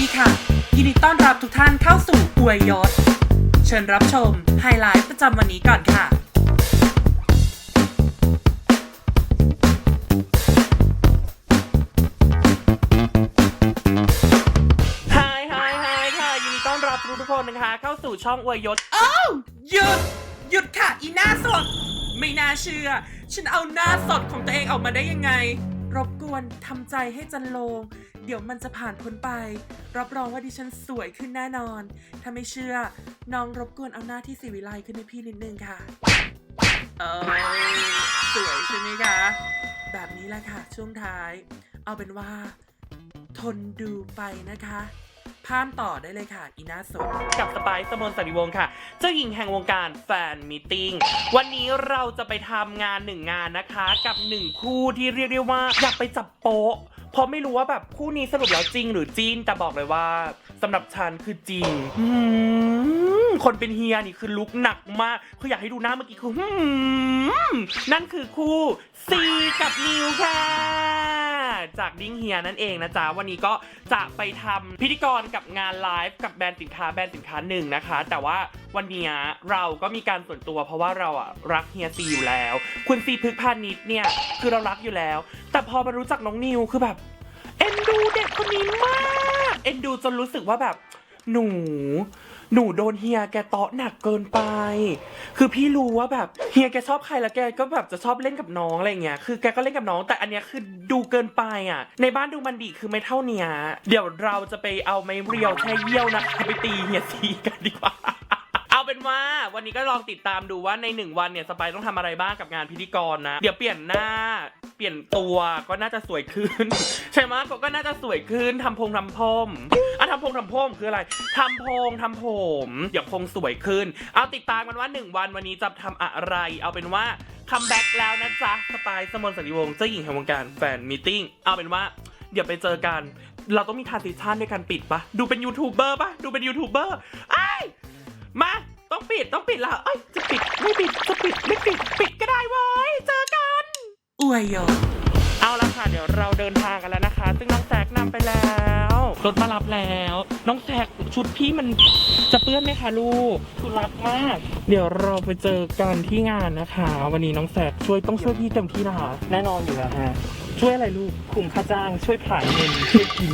ดีค่ะ ยินดีต้อนรับทุกท่านเข้าสู่อวยยศ เชิญรับชมไฮไลท์ประจำวันนี้ก่อนค่ะฮายฮายฮายค่ะ ยินดีต้อนรับทุกทุกๆคนนะคะ เข้าสู่ช่องอวยยศอ้าวหยุด หยุดค่ะ อีหน้าสด ไม่น่าเชื่อ ฉันเอาหน้าสดของตัวเองออกมาได้ยังไง รบกวนทำใจให้จันโลง เดี๋ยวมันจะผ่านพ้นไป รับรองว่าดิฉันสวยขึ้นแน่นอน ถ้าไม่เชื่อ น้องรบกวนเอาหน้าที่สีวิไลขึ้นให้พี่นิดนึงค่ะ เออสวยใช่ไหมคะ แบบนี้แหละค่ะ ช่วงท้าย เอาเป็นว่า ทนดูไปนะคะพามต่อได้เลยค่ะ อีหน่าสดกับสไปซ์สมนต์สันติวงศ์ค่ะ เจ้าหญิงแห่งวงการแฟนมิทติ้งวันนี้เราจะไปทำงานหนึ่งงานนะคะ กับหนึ่งคู่ที่เรียกได้ว่าอยากไปจับโป๊ะ เพราะไม่รู้ว่าแบบคู่นี้สรุปแล้วจริงหรือจีนแต่บอกเลยว่าสำหรับฉันคือจริงอืมคนเป็นเฮียนี่คือลุกหนักมากคืออยากให้ดูหน้าเมื่อกี้คือหืมนั่นคือคู่ซีกับนิวค่ะ จากดิ้งเฮียนั่นเองนะจ๊ะวันนี้ก็จะไปทำพิธีกรกับงานไลฟ์กับแบรนด์สินค้าแบรนด์สินค้าหนึ่งนะคะ แต่ว่าวันนี้เราก็มีการส่วนตัว เพราะว่าเราอะรักเฮียซีอยู่แล้ว คุณซีพึกษ์พาณิชเนี่ยคือเรารักอยู่แล้ว แต่พอมารู้จักน้องนิวคือแบบเอ็นดูเด็กคนนี้มากเอ็นดูจนรู้สึกว่าแบบหนู หนูโดนเฮียแกเตาะหนักเกินไป คือพี่รู้ว่าแบบเฮียแกชอบใครแล้วแกก็แบบจะชอบเล่นกับน้องอะไรเงี้ย คือแกก็เล่นกับน้อง แต่อันเนี้ยคือดูเกินไปอะ ในบ้านดูมันดีคือไม่เท่าเนี้ย เดี๋ยวเราจะไปเอาไม้เรียวแช่เยี่ยวนะคะไปตีเฮียซีกันดีกว่า ว่าวันนี้ก็ลองติดตามดูว่าในหนึ่งวันเนี่ยสไปร์ต้องทำอะไรบ้างกับงานพิธีกรนะ เดี๋ยวเปลี่ยนหน้า เปลี่ยนตัวก็น่าจะสวยขึ้น ใช่ไหมก็ก็น่าจะสวยขึ้นทำพงทำพมอะทำพงทำพมคืออะไรทำพงทำผมเดี๋ยวคงสวยขึ้น เอาติดตามกันว่าหนึ่งวันวันนี้จะทำอะไร เอาเป็นว่าคัมแบ็กแล้วนะจ๊ะสไปร์สมนสันติวงศ์เจ้าหญิงแห่งวงการแฟนมิทติ้งเอาเป็นว่าเดี๋ยวไปเจอกัน เราต้องมีทาร์ซิชันด้วยการปิดปะดูเป็นยูทูบเบอร์ปะดูเป็นยูทูบเบอร์ไอ้มา ต้องปิดต้องปิดแล้วเอ้ยจะปิดไม่ปิดจะปิดไม่ปิดปิดก็ได้เว้ยเจอกันอวยยศเอาละค่ะเดี๋ยวเราเดินทางกันแล้วนะคะ ซึ่งน้องแซกนำไปแล้ว รถมารับแล้ว น้องแซกชุดพี่มันจะเปื้อนไหมคะลูกทุรักมาก เดี๋ยวเราไปเจอกันที่งานนะคะ วันนี้น้องแซกช่วยต้องช่วยพี่เต็มที่นะคะ แน่นอนอยู่แล้วฮะช่วยอะไรลูกคุมค่าจ้างช่วยผ่านเงินช่วยกิน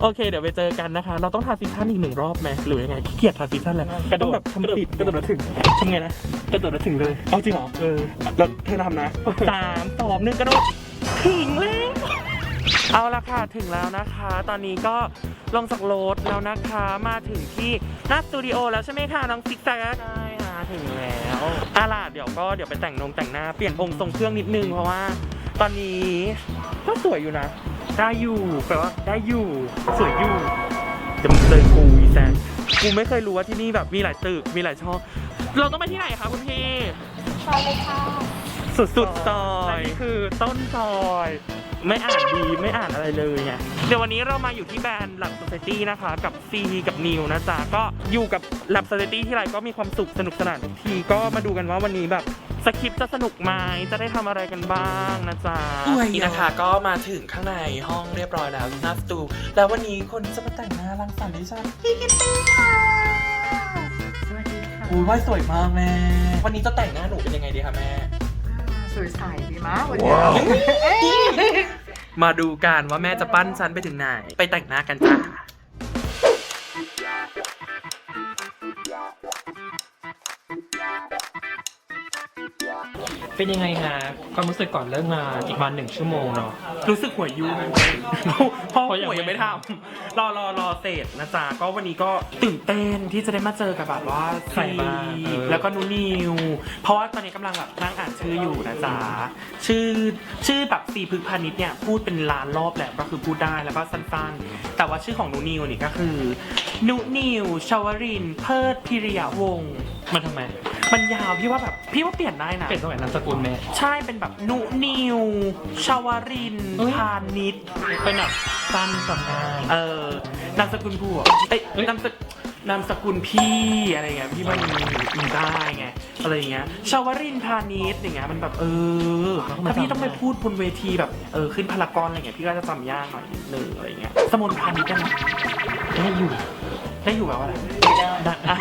โอเค เดี๋ยวไปเจอกันนะคะ เราต้องทาซิชั่นอีกหนึ่งรอบไหมหรือยังไงขี้เกียจทาซิชั่นแล้วกระโดต้องดแบบทำติดกระโดดแล้วถึงทำไงนะกระโดดแล้วถึงเลย เอาจริงเหรอเออแล้วเธอทำนะสามสองหนึ่งกระโดดถึงแล้ว เอาละค่ะถึงแล้วนะคะ ตอนนี้ก็ลงจากรถแล้วนะคะมาถึงที่หน้าสตูดิโอแล้วใช่ไหมคะน้องซิกแซกใช่ค่ะถึงแล้วอาล่ะเดี๋ยวก็เดี๋ยวไปแต่งนงแต่งหน้าเปลี่ยนองค์ทรงเครื่องนิดนึงเพราะว่า ตอนนี้ก็สวยอยู่นะ ได้อยู่แปลว่าได้อยู่สวยอยู่จะมึงเจอกูอีแซนกูไม่เคยรู้ว่าที่นี่แบบมีหลายตึกมีหลายช่องเราต้องไปที่ไหนคะคุณพี่ ไปเลยค่ะ สุดสุดซอยนี่คือต้นซอย ไม่อ่านดีไม่อ่านอะไรเลยไงเดี๋ยววันนี้เรามาอยู่ที่แบรนด์ Lab Society นะคะ กับซีกับนิวนะจ๊ะก็อยู่กับ Lab Society ที่ไรก็มีความสุขสนุกสนานทุกทีก็มาดูกันว่าวันนี้แบบสคริปต์จะสนุกไหมจะได้ทำอะไรกันบ้างนะจ๊ะอวยยนี่ศนะคะก็มาถึงข้างในห้องเรียบร้อยแล้วหน้าสตู แล้ววันนี้คนที่จะมาแต่งหน้ารังสรรค์ดิฉันพี่กิตตี้ค่ะสวัสดีค่ะอุ้ยว่าสวยมากแม่ วันนี้จะแต่งหน้าหนูเป็นยังไงดีคะแม่ สวยใสดีมากวันนี้มาดูกันว่าแม่จะปั้นฉันไปถึงไหน ไปแต่งหน้ากันจ้าเป็นยังไงฮะความรู้สึกก่อนเริ่มงานอีกวันหนึ่งชั่วโมงเนาะ รู้สึกหัวยุ่งเพราะเพราะยังหัวยังไม่ไม่ทำ รอรอรอเสร็จนะจ๊ะก็วันนี้ก็ตื่นเต้นที่จะได้มาเจอกับแบบว่าใครบ้างเออ แล้วก็นูนิว เพราะว่าตอนนี้กำลังแบบนั่งอ่านชื่ออยู่นะจ๊ะชื่อชื่อแบบสีพึกษ์พาณิชย์เนี่ยพูดเป็นล้านรอบแหละก็คือพูดได้แล้วก็สั้นๆ แต่ว่าชื่อของนูนิวนี่ก็คือ นุนิวชวรินทร์เพิดพิริยะวงศ์มันทำไมมันยาวพี่ว่าแบบพี่ว่าเปลี่ยนได้นะ เปลี่ยนตรงไหนนามสกุลแม่ ใช่เป็นแบบนุนิว ชาวรินทร์เอ้ย พาณิชย์เป็นแบบสั้นกับง่ายเออนามสกุลผัวเอ้ยเอ้ยนามสกุลนามสกุลพี่อะไรเงี้ยพี่มันอินได้ไงอะไรเงี้ยชาวรินทร์พาณิชย์อย่างเงี้ยมันแบบเออถ้าพี่ต้องไปพูดบนเวทีแบบเออขึ้นพารากอนอะไรเงี้ยพี่ก็จะจำยากหน่อยนิดนึงอะไรเงี้ยสมุนพาณิชย์ได้ไหมได้อยู่ได้อยู่แบบว่าอะไร ได้อะ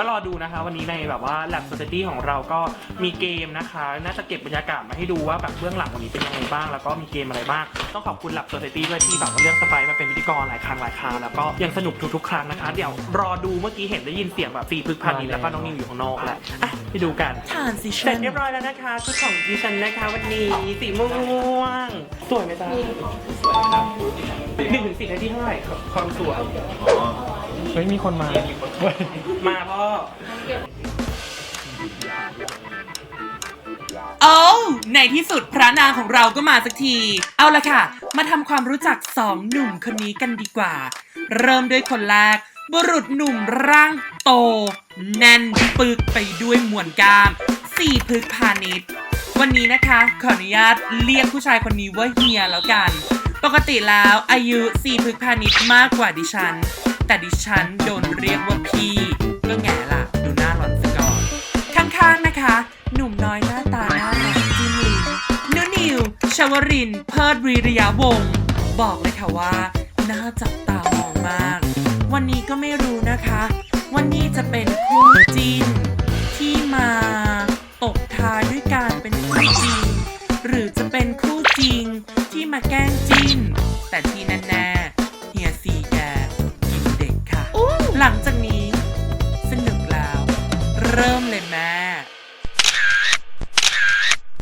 ก็รอดูนะคะ วันนี้ในแบบว่า Lab Society ของเราก็มีเกมนะคะ น่าจะเก็บบรรยากาศมาให้ดูว่าแบบเบื้องหลังวันนี้เป็นยังไงบ้าง แล้วก็มีเกมอะไรบ้าง ต้องขอบคุณ Lab Society ด้วยที่แบบว่าเลือกสไปซ์มาเป็นพิธีกรหลายครั้งหลายคราวแล้วก็ยังสนุกทุกๆครั้งนะคะ เดี๋ยวรอดูเมื่อกี้เห็นได้ยินเสียงแบบฟีพึกพันธ์แล้วก็น้องนิวอยู่ข้างนอกแล้วอะไปดูกันทานสิเสฉัร็จนเรียบร้อยแล้วนะคะชุดของดิฉันนะคะวันนี้สีม่วงสวยไหมจ๊ะสวยครับหนึ่งถึงสิบนาทีเท่าไหร่ครับความสวย เฮ้ยมีคนมามาพ่อ โอ้วในที่สุดพระนางของเราก็มาสักที เอาละค่ะ มาทำความรู้จักสองหนุ่มคนนี้กันดีกว่า เริ่มด้วยคนแรก บุรุษหนุ่มร่างโต แน่นปึกไปด้วยมวลกล้าม สี่พึกพาณิชย์ วันนี้นะคะ ขออนุญาตเรียกผู้ชายคนนี้ว่าเฮียแล้วกัน ปกติแล้วอายุสี่พึกพาณิชย์มากกว่าดิฉัน แต่ดิฉันโดนเรียกว่าพี่ก็แง่ล่ะ ดูหน้าหล่อนซะก่อน ข้างๆนะคะ หนุ่มน้อยหน้าตาน่ารักจิ้มลิ้นนุนิว ชวริน เพิดวิริยาวงศ์บอกเลยค่ะว่า น่าจับตามองมาก วันนี้ก็ไม่รู้นะคะ วันนี้จะเป็นคู่จีน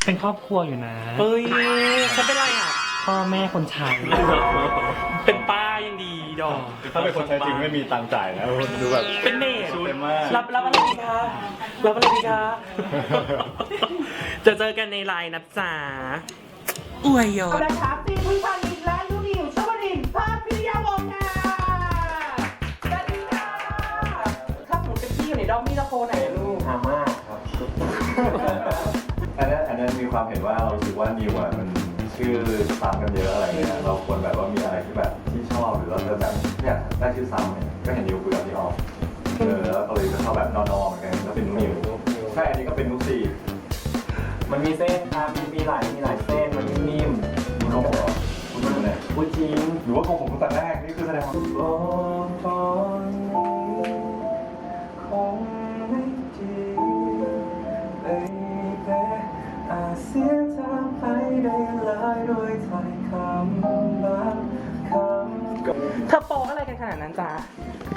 เป็นครอบครัวอยู่นะ เฮ้ยฉันเป็นไรอะ พ่อแม่คนใช้เป็นป้ายังดีดอกถ้าเป็นคนใช้จริงไม่มีตังค์จ่ายนะดูแบบเป็นเมดเต็มมากรับรับอะไรดีคะรับอะไรดีคะจะเจอกันในไลน์นะจ๊ะอวยยศนะคะซีพึ่งพาณิชย์และลูกนิวชวรินทร์ภาพพิริยาวงศ์ค่ะสวัสดีค่ะ ถ้าสมมติเป็นพี่อยู่ในดอมมี่ตะโพไหน ความเห็นว่าเรารู้สึกว่านิวอะมันชื่อซ้ำกันเยอะอะไรเงี้ยเราควรแบบว่ามีอะไรที่แบบที่ชอบหรือเราจะแบบเนี่ยได้ชื่อซ้ำเนี่ยก็เห็นนิวคุยกับพี่ออฟเออแล้วก็เลยจะชอบแบบนอนๆเหมือนกันก็เป็นนุ้นิวใช่อันนี้ก็เป็นนุ้ซีมันมีเส้นครับมีมีหลายมีหลายเส้นมันนิ่มคุณเขาบอกว่าคุณเป็นไงๆพูดจริงหรือว่าโกหกตั้งแต่แรกนี่คือแสดงว่าโอ้ จ๊ะ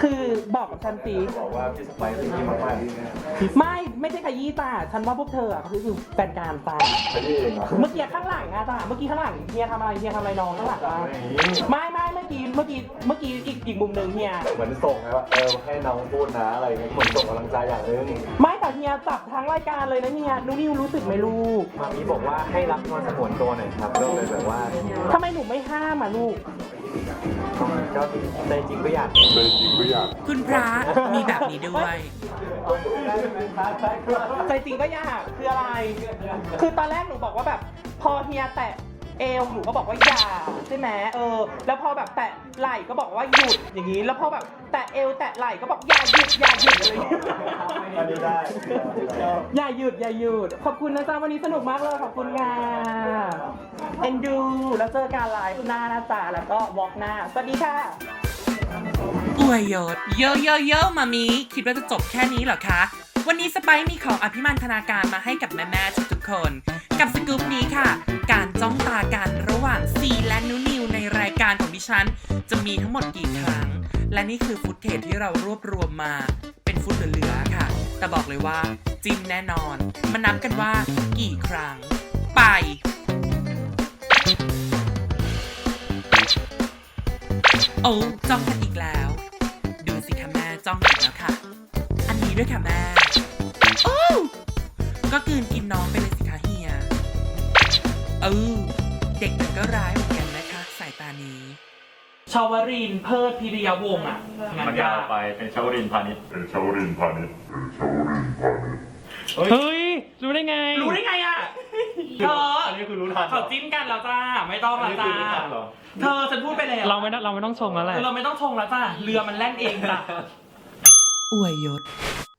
คือบอกกับฉันสิบอกว่าพี่สไปซ์ที่มากไม่ไม่ใช่ขยี้ตาฉันว่าพวกเธออะคือคือแฟนการตาๆไม่ได้เองเหรอเมื่อกี้ข้างหลังอะจ้ะเมื่อกี้ข้างหลังเฮียทำอะไรเฮียทำอะไรน้องข้างหลังอะไม่ไม่เมื่อกี้เมื่อกี้เมื่อกี้อีกอีกมุมหนึ่งเฮียเหมือนส่งไงว่าเออให้น้องพูดนะอะไรเงี้ยเหมือนส่งกำลังใจอย่างนึงไม่แต่เฮียจับทั้งรายการเลยนะเฮียนุนิวรู้สึกไหมลูกมามีบอกว่าให้รับนวลสงวนตัวหน่อยครับก็เลยแบบว่าทำไมหนูไม่ห้ามอะลูก ก็ใจจริงก็อยากคุณพระมีแบบนี้ด้วย ใจจริงก็ยากคืออะไร คือตอนแรกหนูบอกว่าแบบ พอเฮียแตะ เอวหนูก็บอกว่าอย่าใช่ไหมเออ แล้วพอแบบแตะไหล่ก็บอกว่าหยุดอย่างนี้ แล้วพอแบบแตะเอวแตะไหล่ก็บอกอย่าหยุดอย่าหยุดอะไรอย่างเงี้ยอันนี้ได้อย่าหยุดอย่าหยุดขอบคุณนะจ๊ะวันนี้สนุกมากเลยขอบคุณค่ะเอ็นดูแล้วเจอกันไลฟ์หน้านะจ๊ะแล้วก็วอล์กหน้าสวัสดีค่ะอวยยศโยโยโยมามีคิดว่าจะจบแค่นี้เหรอคะ วันนี้สไปซ์มีของอภิมันธนาการมาให้กับแม่ๆทุกๆคน กับสกู๊ปนี้ค่ะ การจ้องตากันระหว่างซีและนุนิวในรายการของดิฉัน จะมีทั้งหมดกี่ครั้ง และนี่คือฟุตเทจที่เรารวบรวมมาเป็นฟุตเหลือๆค่ะ แต่บอกเลยว่าจิ้นแน่นอน มานับกันว่ากี่ครั้ง ไปโอ้จ้องกันอีกแล้ว ดูสิคะแม่จ้องอีกแล้วค่ะ นนี้ด้วยค่ะแม่โอ้ก็กลืนกินน้องไปเลยสิคะเฮีย เออ เด็กมันก็ร้ายเหมือนกันนะคะ สายตานี้ ชาวรินทร์เพิดพิริยวงศ์อะมันยาวไปเป็นชาวรินทร์พาณิชย์ชาวรินทร์พาณิชย์ชาวรินทร์พาณิชย์เฮ้ย รู้ได้ไง รู้ได้ไงอะ เธอ อันนี้คือรู้ทันเหรเขาอจิ้นกันแล้วจ้า ไม่ต้องอันแล้วนี้จ้าคือรู้ทันเหรอเธอฉันพูดไปแล้วเราไม่ต้องเราไม่ต้องชมแล้วแหละคือเราไม่ต้องชงแล้วจ้า เรือมันแล่นเองจ้ะ อวยยศ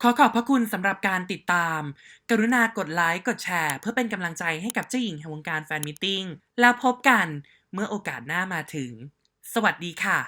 ขอขอบพระคุณสำหรับการติดตาม กรุณากดไลค์ กดแชร์ เพื่อเป็นกำลังใจให้กับเจ้าหญิงแห่งวงการแฟนมิทติ้ง แล้วพบกันเมื่อโอกาสหน้ามาถึง สวัสดีค่ะ